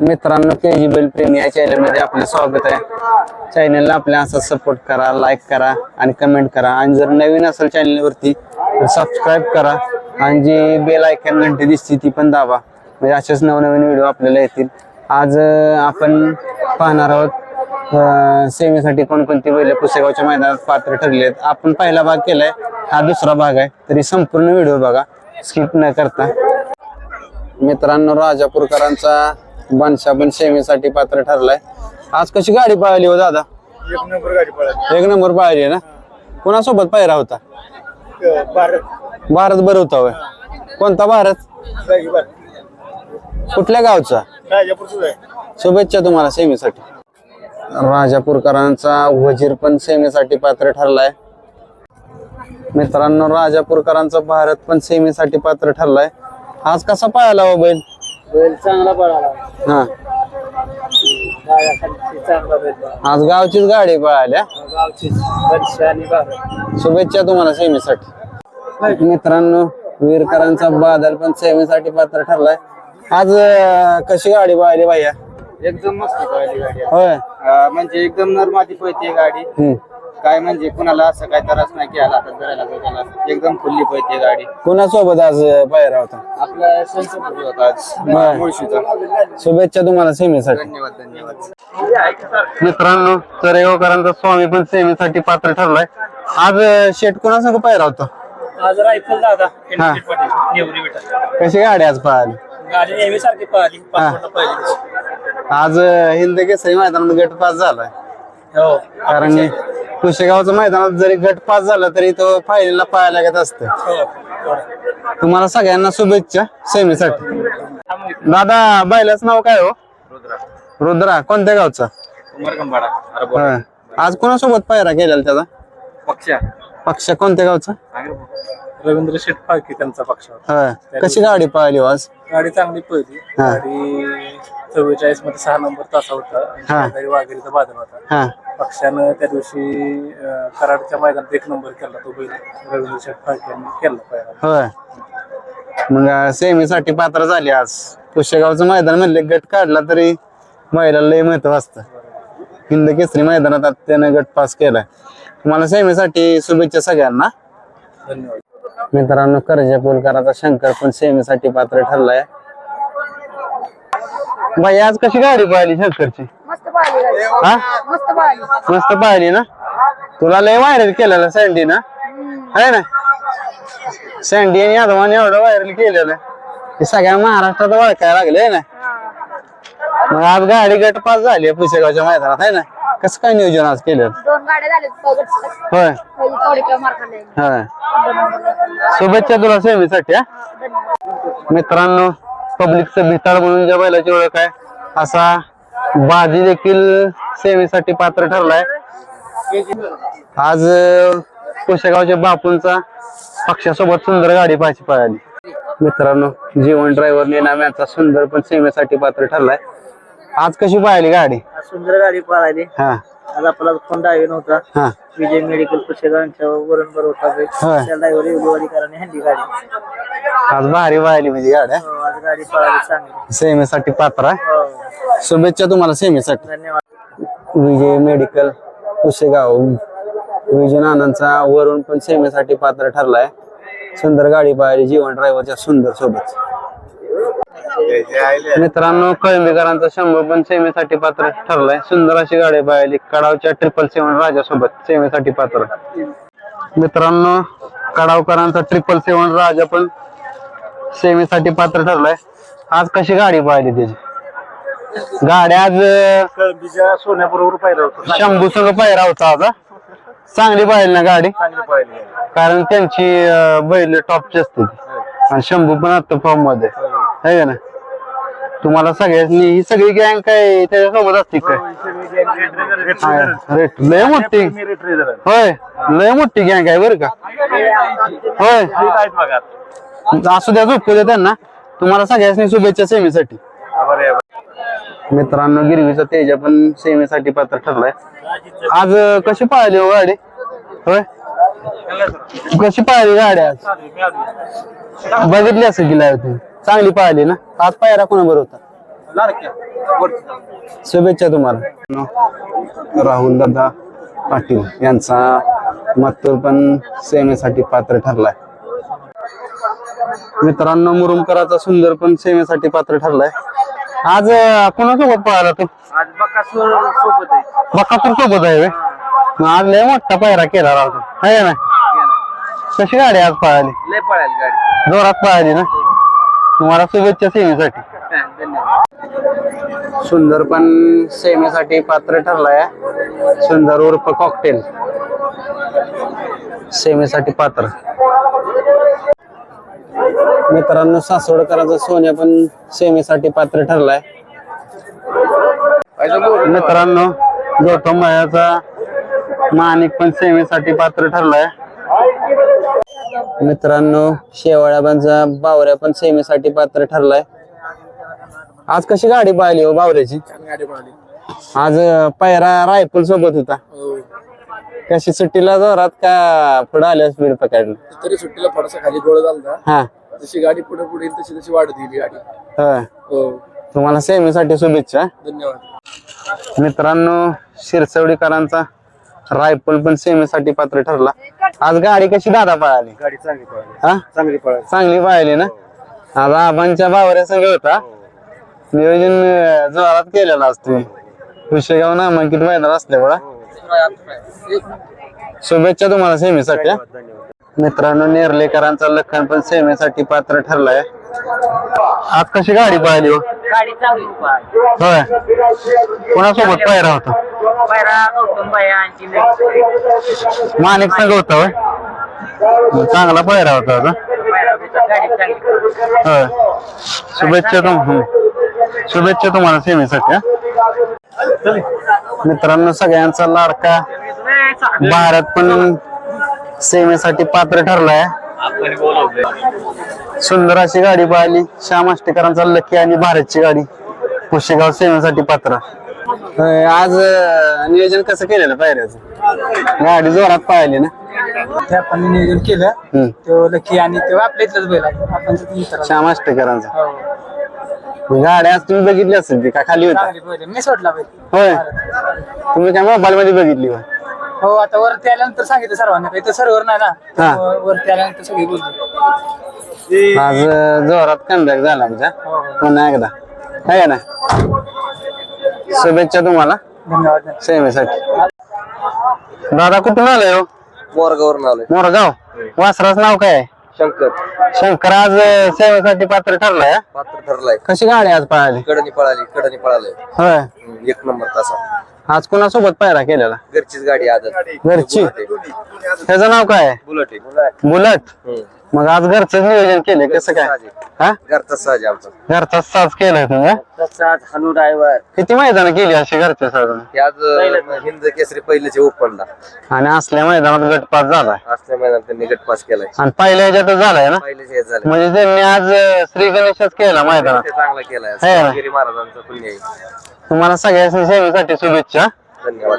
मित्रांनो के जी बेल प्रेमी या चॅनलमध्ये आपलं स्वागत आहे. चॅनलला आपल्या असा सपोर्ट करा लाईक करा आणि कमेंट करा. आणि जर नवीन असेल चॅनलवरती तर सबस्क्राईब करा. आणि जी बेल आयकॉन घंटी दिसते ती पण दाबा. म्हणजे असेच नवनवीन व्हिडिओ आपल्याला येतील. आज आपण पाहणार आहोत सेवेसाठी कोणकोणती बैल पुसेगावच्या मैदानात पात्र ठरले आहेत. आपण पहिला भाग केलाय हा दुसरा भाग आहे. तरी संपूर्ण व्हिडिओ बघा. स्किप न करता. मित्रांनो राजापूरकरांचा बनशा पण सेवेसाठी पात्र ठरलाय. आज कशी गाडी पळाली हो दादा? एक नंबर गाडी पळाली. एक नंबर पळाली ना? कोणासोबत पायरा होता? भारत. भारत बरं होता होय. कोणता भारत? जागी कुठल्या गावचा? राजापूरचं आहे. शुभेच्छा तुम्हाला सेवेसाठी राजापूरकरांचा वजीर पण सेवेसाठी पात्र ठरलाय. मित्रांनो राजापूरकरांचा भारत पण सेवेसाठी पात्र ठरलाय. आज कसा पाहायला हो बैल? बैल चांगला पळाला. हा. गाड्याखाली चांगला बैल पळाला. आज गावचीच गाडी पळाल्या. वर्षा आणि शुभेच्छा तुम्हाला सेवेसाठी मित्रांनो वीरकरांचा बादल पण सेवेसाठी पात्र ठरलाय. आज अं, कशी गाडी पाहिली भैया? एकदम मस्त पळाली गाडी. होय. अं, म्हणजे एकदम नरमाती पळते गाडी. हम्म. काय म्हणजे कुणाला असं काय त्रास नाही केला हातात धरायला त्याला. एकदम खुल्ली पळते गाडी. कोणासोबत आज पायरा होता आपला संसद होता आज. मुळशीचा. शुभेच्छा तुम्हाला सेवेसाठी धन्यवाद धन्यवाद. मित्रांनो तरेगावकरांचा स्वामी पण सेवेसाठी पात्र ठरलाय. आज अं, शेट कोणासंग पायरा होता आज रायफल दादा हा. नेवरी बेटा. कशी गाडी आज पळाली? गाडी नेहमी सारखी पळाली. पहिली आज अं, हिंद केसरी मैदानात गट पास झालाय. हो. कारण कुशेगावचं मैदानात जरी गट पास झाला तरी तो फायनलला पाहायला लागत असतं. हो तुम्हाला सगळ्यांना शुभेच्छा सेमीसाठी. दादा बैलाच नाव काय हो? रुद्रा. कोणत्या गावचा? होय. आज कोणासोबत पायरा केलेला त्याचा? पक्षा. पक्ष कोणत्या गावचा? रवींद्र शेठ फाळके त्यांचा पक्ष होय. कशी गाडी पळाली हो आज? गाडी चांगली पळली. हा. गाडी चव्वेचाळीसमध्ये सहा नंबर तासा होता. हा. वाघेरीचा बादल होता. हा. पक्षानं त्या दिवशी अं, कराडच्या मैदानात एक नंबर केला तो बैल. रवींद्र शेठ फाळके यांनी केला पहिला. होय. मग सेमीसाठी पात्र झाली आज. पुष्यगावचं मैदान म्हणले गट काढला तरी महिलाला लय महत्त्व असतं. हिंद केसरी मैदानात आता त्यानं गट पास केलाय. तुम्हाला सेमीसाठी शुभेच्छा सगळ्यांना. धन्यवाद. मित्रांनो कर्जा पुलकराचा शंकर पण सेमीसाठी पात्र ठरलाय. बाई आज कशी गाडी पाहिली शंकरची? मस्त पाहिली गाडी. हा? मस्त पाहिली. मस्त पाहिली ना? तुला लय व्हायरल केलेलं सँडी ना? आहे ना? सँडी आणि यादवाने एवढं व्हायरल केलेलं. हे सगळ्या महाराष्ट्रात ओळखायला लागले ना? मग आज गाडी गट पास झाली पुसेगावच्या मैदानात आहे ना? कसं काय नियोजन आज केलं दोन गाड्या झाल्या होय. थोडी किलो मार खाल्ले. होय. शुभेच्छा तुला सेवेसाठी हा? मित्रांनो पब्लिकचं भिताड म्हणून ज्या बैलाची ओळख आहे असा बाजी देखील सेवेसाठी पात्र ठरलाय. आज अं, पुशेगावच्या बापूंचा पक्षासोबत सुंदर गाडी पाहायची पळाली. मित्रांनो जीवन ड्रायव्हर निनाम यांचा सुंदर पण सेवेसाठी पात्र ठरलाय. आज कशी पाहिली गाडी? सुंदर गाडी पळाली. हा. आज आपला फोन डायव्ह नव्हता हा. विजय मेडिकल पुशेगावांच्या वरून बरोबर होता होय. त्या येवलेवाडीकरांनी हँडी गाडी. आज भारी पाहिली म्हणजे गाड्या हो, आज गाडी पळाली चांगली. पात्र आहे. हो. शुभेच्छा तुम्हाला सेमीसाठी. धन्यवाद. विजय मेडिकल पुसेगाव विजय नानांचा वरून पण सेवेसाठी पात्र ठरलाय. सुंदर गाडी पाहिली जीवन ड्रायव्हरच्या सुंदर सोबत. मित्रांनो कळंबीकरांचा शंभर पण सेवेसाठी पात्र ठरलाय. सुंदर अशी गाडी पाहिली. कडावच्या ट्रिपल सेवन राजासोबत सेवेसाठी पात्र. मित्रांनो कडावकरांचा ट्रिपल सेवन राजा पण सेवेसाठी पात्र ठरलाय. आज कशी गाडी पाहिली त्याची? गाड्या आज सोन्याबरोबर पाहिलं शंभू संघ पायरा होता आता चांगली पाहिली ना गाडी? पाहिली. कारण त्यांची बैल टॉपची असते. आणि शंभू पण आता फॉर्ममध्ये आहे का ना? तुम्हाला सगळ्यांनी ही सगळी गँग काय त्याच्यासोबत असते काय? हा, रेट लय मोठी. होय लय मोठी गँग आहे बरं का? होय. असू द्या झोपू द्या त्यांना. तुम्हाला सगळ्यांनी शुभेच्छा सेमीसाठी. मित्रांनो गिरवीचा तेजा पण सेमीसाठी पात्र ठरलाय. आज अं, कशी पाहिली हो गाडी? होय? कशी पाहिली गाडी आज? बघितली असेल की live तुम्ही? चांगली पाहिली ना? आज पायरा कोणाबरोबर होता? शुभेच्छा तुम्हाला. राहुल दादा पाटील यांचा मत्तूर पण सेमेसाठी पात्र ठरलाय. मित्रांनो मुरुमकराचा सुंदर पण सेमेसाठी पात्र ठरलाय. आज कोणासोबत पळाला तू? बकासूर सोबत आहे. आज लय मोठा पायरा केला राव तू. आहे ना? कशी गाडी आज पळाली? जोरात पळाली ना? तुम्हाला शुभेच्छा सेवेसाठी. सुंदर पण सेमेसाठी पात्र ठरलाय. सुंदर उर्फ कॉकटेल सेमेसाठी पात्र. मित्रांनो सासवडकरांचा सोन्या पण सेमेसाठी पात्र ठरलाय. मित्रांनो गौतम मायाचा माणिक पण सेमेसाठी पात्र ठरलाय. मित्रांनो शेवाळ्याबांचा बावऱ्या पण सेमेसाठी पात्र ठरलाय. आज कशी गाडी पाहिली हो बावऱ्याची? आज पायरा रायफल सोबत होता. कशी सुट्टीला जोरात का पुढे आल्या स्पीड पकडलं? तरी सुट्टीला थोडासा खाली गोळ झाला हा. जशी गाडी पुढे पुढे येईल तशी तशी वाढत गेली गाडी. होय. हो. तुम्हाला सेमीसाठी शुभेच्छा. धन्यवाद. मित्रांनो शिरसवडीकरांचा रायफल पण सेमीसाठी पात्र ठरला. आज गाडी कशी दादा पळाली? गाडी चांगली पळाली. हा? चांगली पळाली. चांगली पाहिली ना? आज आबांच्या बावऱ्या संघ होता. नियोजन अं, जोरात केलेलं असते विषयगाव नामांकित मैदान असल्यामुळं. शुभेच्छा तुम्हाला सेमीसाठी हा. मित्रांनो नेर्लेकरांचा लखन पण सेमीसाठी पात्र ठरलाय. आज कशी गाडी पाहिली हो? गाडी चांगली पळाली. होय कोणासोबत पायरा होता पहिला गौतम बाई आणि ती माणिक संघ होता होय मग चांगला पायरा होता आता गाडी चांगली पळाली. होय शुभेच्छा तुम हं. शुभेच्छा तुम्हाला सेमीसाठी हा. मित्रांनो सगळ्यांचा लाडका भारत पण सेमीसाठी पात्र ठरलाय सुंदर अशी गाडी पाहिली. श्याम आष्टेकरांचा लकी आणि भारतची गाडी. पुशेगाव सेमीसाठी पात्र. आज नियोजन कसं केलेलं पायऱ्याचं? गाडी जोरात पाहिली ना. ते आपण नियोजन केलं. तो लकी आणि तेव्हा आपल्या इथलाच बैल आहे. आपण श्याम आष्टेकरांचा. हो. गाडी आज तुम्ही बघितली असेल ती का खाली होता. मी सोडला होय. तुम्ही काय मोबाईल मध्ये बघितली होय? हो आता वरती आल्यानंतर सांगितलं सर्वांना. काही तर सर्वर नाही ना. हा. वरती आल्यानंतर सगळी बोलतो आज जोरात कमबॅक झाला आमच्या हो हो. पुन्हा एकदा. आहे ना शुभेच्छा तुम्हाला. धन्यवाद. सेवेसाठी दादा कुठून आलाय हो? मोरगावरून आलोय. मोरगाव? वासराच नाव काय आहे? शंकर. शंकर आज अं, सेवेसाठी पात्र ठरलाय हा? पात्र ठरलाय. कशी गाडी आज पळाली? कडनी पळाली कडनी पळाले. होय. एक नंबर तासा. आज कोणासोबत पायरा केलेला? घरचीच गाडी आदत घरची? त्याचं नाव काय आहे? बुलेट आहे बुलट हम्म. मग आज घरचं नियोजन केलंय कसं काय. हा? घरचा सहज आमचा. घरचा साज केलाय तुम्ही हनु ड्रायव्हर किती मैदान केली अशी घरच्या साजून? हे आज अं, हिंद केसरी पहिल्याचे ओपनला आणि असल्या मैदानात गटपास झालाय. असल्या मैदानात त्यांनी गट पास केलाय. आणि पहिल्या ह्याच्यातच झालाय ना? पहिलेच हे झाले म्हणजे त्यांनी आज अं, श्री गणेशच केला मैदानात. ते चांगला केलाय. है? गिरी महाराजांचा पुण्य आहे. तुम्हाला सगळ्या सेवेसाठी शुभेच्छा. धन्यवाद.